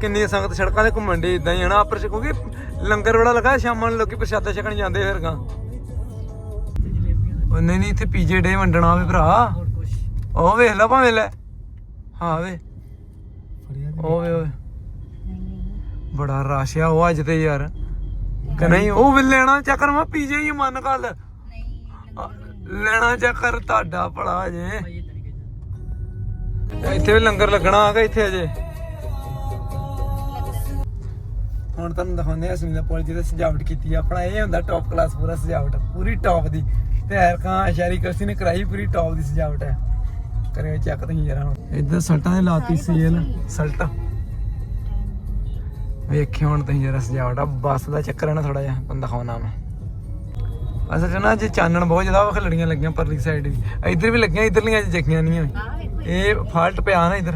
[SPEAKER 1] ਕਿੰਨੀ ਸੰਗਤ ਸੜਕਾਂ ਤੇ ਘੁੰਮਣ ਦੀ ਇਦਾਂ ਹੀ, ਹਨਾ? ਆਪਰ, ਕਿਉਂਕਿ ਲੰਗਰ ਬੜਾ ਲੱਗਾ ਸ਼ਾਮਾਂ ਨੂੰ, ਲੋਕੀ ਪ੍ਰਸ਼ਾਦਾ ਛਕਣ ਜਾਂਦੇ ਫਿਰ ਗਾ ਉਹ ਨਹੀਂ ਨਹੀਂ, ਇੱਥੇ ਪੀਜੇ ਡੇ ਵੰਡਣਾ ਹੋਵੇ ਭਰਾ। ਉਹ ਵੇਖ ਲਾ ਭਾਵੇਂ ਲੈ। ਹਾਂ, ਵੇ। ਉਹ ਓਏ। ਬੜਾ ਰਸ਼ ਆ ਉਹ ਅੱਜ ਤੇ ਯਾਰ। ਕਿ ਨਹੀਂ, ਉਹ ਵੀ ਲੈਣਾ ਚੱਕਰ, ਮੈਂ ਪੀਜੇ ਹੀ ਮਨ ਕੱਲ ਲੈਣਾ ਚੱਕਰ ਤੁਹਾਡਾ ਭਲਾ ਜੇ। ਇੱਥੇ ਵੀ ਲੰਗਰ ਲੱਗਣਾ ਆ ਇੱਥੇ ਅਜੇ? ਹੁਣ ਤੁਹਾਨੂੰ ਦਿਖਾਉਂਦੇ ਆ ਸੁਨੀਲ ਪੁਲ ਜਿਹਦੇ ਸਜਾਵਟ ਕੀਤੀ ਆ। ਆਪਣਾ ਇਹ ਹੁੰਦਾ ਟੌਪ ਕਲਾਸ ਪੂਰਾ ਸਜਾਵਟ, ਪੂਰੀ ਟੌਪ ਦੀ। ਤੇ ਐਰਕਾਂ ਸ਼ਹਿਰੀ ਕਸੀ ਨੇ ਕਰਾਈ ਪੂਰੀ ਟੌਪ ਦੀ ਸਜਾਵਟ ਹੈ। ਕਰਿਓ ਚੱਕ ਤੁਸੀਂ ਜਰਾ ਹੁਣ। ਇੱਧਰ ਸਲਟਾਂ ਦੇ ਲਾਤੀ ਸੇਲ ਸਲਟ ਵੇਖਿਓ ਹੁਣ ਤੁਸੀਂ ਜਰਾ ਸਜਾਵਟ ਆ। ਬੱਸ ਦਾ ਚੱਕਰ ਹੈ ਨਾ ਥੋੜਾ ਜਿਹਾ, ਤੁਹਾਨੂੰ ਦਿਖਾਉਣਾ ਮੈਂ। ਅਸਲ 'ਚ ਨਾ ਜੇ ਚਾਨਣ ਬਹੁਤ ਜ਼ਿਆਦਾ ਉਹ ਲੜੀਆਂ ਲੱਗੀਆਂ ਪਰਲੀ ਸਾਈਡ ਵੀ। ਇੱਧਰ ਵੀ ਲੱਗੀਆਂ ਇੱਧਰਲੀਆਂ ਜੱਗੀਆਂ ਨਹੀਂ ਹੋਈ ਇਹ ਫਾਲਟ ਪਿਆ ਨਾ ਇੱਧਰ।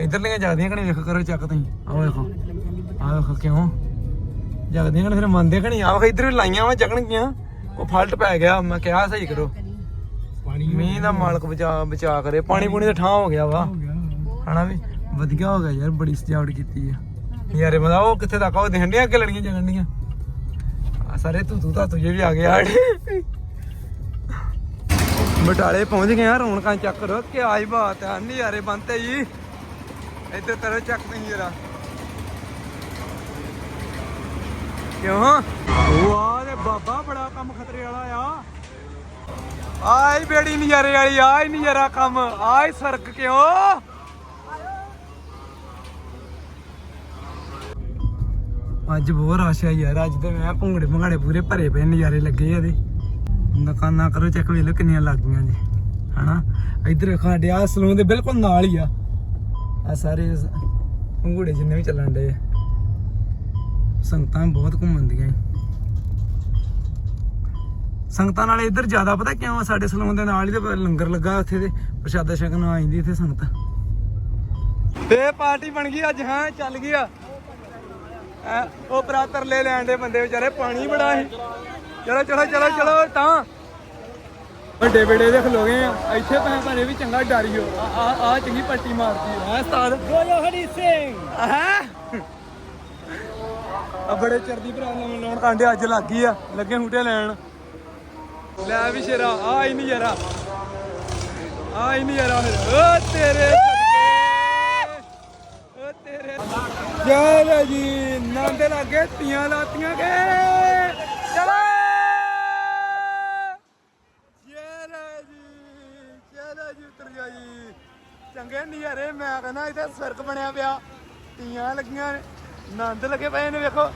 [SPEAKER 1] ਇੱਧਰਲੀਆਂ ਜਗਦੀਆਂ ਕਣੀ ਵੇਖ ਕਰੋ ਚੱਕ ਤੁਸੀਂ। ਆਹ ਵੇਖੋ। ਆਹ ਵੇਖੋ ਕਿਉਂ? ਜਗਦੀਆਂ ਕਣੀ ਫਿਰ ਮੰਨਦੇ ਕਣੀ। ਆਹ ਵੇਖ ਇੱਧਰ ਵੀ ਲਾਈਆਂ ਵਾ ਜਗਣਗੀਆਂ ਉਹ ਫਾਲਟ ਪੈ ਗਿਆ ਮੈਂ ਕਿਹਾ ਸਹੀ ਕਰੋ। ਮੀਂਹ ਦਾ ਮਾਲਕ ਬਚਾ ਬਚਾ ਕਰੇ। ਪਾਣੀ ਪੂਣੀ ਦਾ ਠਾਂ ਹੋ ਗਿਆ ਵਾ। ਹਨਾ ਵੀ? ਵਧੀਆ ਹੋ ਗਿਆ ਯਾਰ ਬੜੀ ਸਜਾਵਟ ਕੀਤੀ ਆ। ਯਾਰੇ ਮਤਲਬ ਉਹ ਕਿੱਥੇ ਤੱਕ ਉਹ ਦੇਖਣ ਡਿਆ ਅੱਗੇ ਲੜੀਆਂ ਜਗਣ ਡੀਆਂ। ਸਾਰੇ ਤੂੰ ਤੂੰ ਤਾਂ ਤੁਝੇ ਵੀ ਆ ਗਏ ਬਟਾਲੇ ਪਹੁੰਚ ਗਏ ਆ, ਰੌਣਕਾਂ ਚੱਕ ਰੋ ਕਿ ਆਈ ਬਾਤ ਹੈ ਨਜ਼ਾਰੇ ਬੰਤੇ ਜੀ ਇੱਥੇ ਤਰੋ ਚੱਕ ਨਹੀਂ ਜਰਾ। ਕਿਉਂ? ਵਾਹ ਤੇ ਬਾਬਾ ਬੜਾ ਕੰਮ ਖਤਰੇ ਵਾਲਾ ਆ। ਆਈ ਬੇੜੀ ਨਜ਼ਾਰੇ ਵਾਲੀ ਆਈ ਨਜ਼ਾਰਾ ਕੰਮ ਆਈ ਸਰਕ ਕਿਉਂ? ਅੱਜ ਬਹੁਤ ਰਸ਼ ਆ ਯਾਰ, ਅੱਜ ਤੇ ਮੈਂ ਭੁੰਗੜੇ ਭੰਗੜੇ ਪੂਰੇ ਭਰੇ ਪਏ ਨਜ਼ਾਰੇ ਲੱਗੇ ਇਹਦੇ। ਦੁਕਾਨਾਂ ਕਰੋ ਚੈੱਕ ਵੇਖ ਲਓ ਕਿੰਨੀਆਂ ਲੱਗੀਆਂ ਜੀ ਹਨਾ? ਇੱਧਰ ਸਾਡੇ ਆ ਸਲੂਨ ਦੇ ਬਿਲਕੁਲ ਨਾਲ ਹੀ ਆ। ਆ ਸਾਰੇ ਸ- ਜਿੰਨੇ ਵੀ ਚੱਲਣ ਡੇ ਸੰਗਤਾਂ ਬਹੁਤ ਘੁੰਮਣਦੀਆਂ ਈ। ਸੰਗਤਾਂ ਨਾਲ ਇੱਧਰ ਜ਼ਿਆਦਾ ਪਤਾ ਕਿਉਂ ਸਾਡੇ ਸਲੂਨ ਦੇ ਨਾਲ ਹੀ ਤੇ ਲੰਗਰ ਲੱਗਾ ਉੱਥੇ ਤੇ, ਪ੍ਰਸ਼ਾਦਾ ਛਕਣ ਆ ਜਾਂਦੀ ਇੱਥੇ ਸੰਗਤ। ਤੇ ਪਾਰਟੀ ਬਣ ਗਈ ਅੱਜ, ਹਾਂ, ਚੱਲ ਗਈ ਆ। ਉਹ ਭਰਾ ਤਰਲੇ ਲੈਣ ਦੇ ਬੰਦੇ ਵਿਚਾਰੇ ਪਾਣੀ ਬੜਾ ਸੀ। ਚਲੋ ਚਲੋ ਚਲੋ ਚਲੋ ਤਾਂ। ਵੱਡੇ ਬੇੜੇ ਦੇ ਖਲੋ ਗਏ ਆ। ਇੱਥੇ ਪੈ ਭਾਰੇ ਵੀ ਚੰਗਾ ਡਾਰੀਓ ਆ ਆ ਚੰਗੀ ਪੱਟੀ ਮਾਰਦੀ ਹੈ ਉਸਤਾਦ? ਗੋਜੋ ਹਰੀ ਸਿੰਘ। ਹੈ? ਆ ਬੜੇ ਚਿਰ ਦੀ ਭਰਾ ਲਾਉਣ ਲਾਉਣ ਕਾਂਡੇ ਅੱਜ ਲੱਗ ਗਈ ਆ। ਲੱਗੇ ਹੂਟੇ ਲੈਣ। ਲੈ ਵੀ ਸ਼ੇਰਾ ਆ ਹੀ ਨਹੀਂ ਯਾਰਾ ਆ ਹੀ ਨਹੀਂ ਯਾਰਾ ਫਿਰ। ਓ ਤੇਰੇ ਸਦਕੇ ਓ ਤੇਰੇ ਚਲੋ ਜੀ ਨੰਦ ਲੱਗੇ ਤੀਆਂ ਲਾਤੀਆਂ ਕੇ। ਚਲੋ। ਚਲੋ ਜੀ ਚਲੋ ਜੀ ਉਤਰ ਗਿਆ ਜੀ ਚੰਗੇ ਨਜ਼ਾਰੇ ਮੈਂ ਕਹਿੰਦਾ ਇੱਥੇ ਸਰਕ ਬਣਿਆ ਪਿਆ। ਤੀਆਂ ਲੱਗੀਆਂ ਨੇ, ਨੰਦ ਲੱਗੇ ਪਏ ਨੇ ਵੇਖੋ।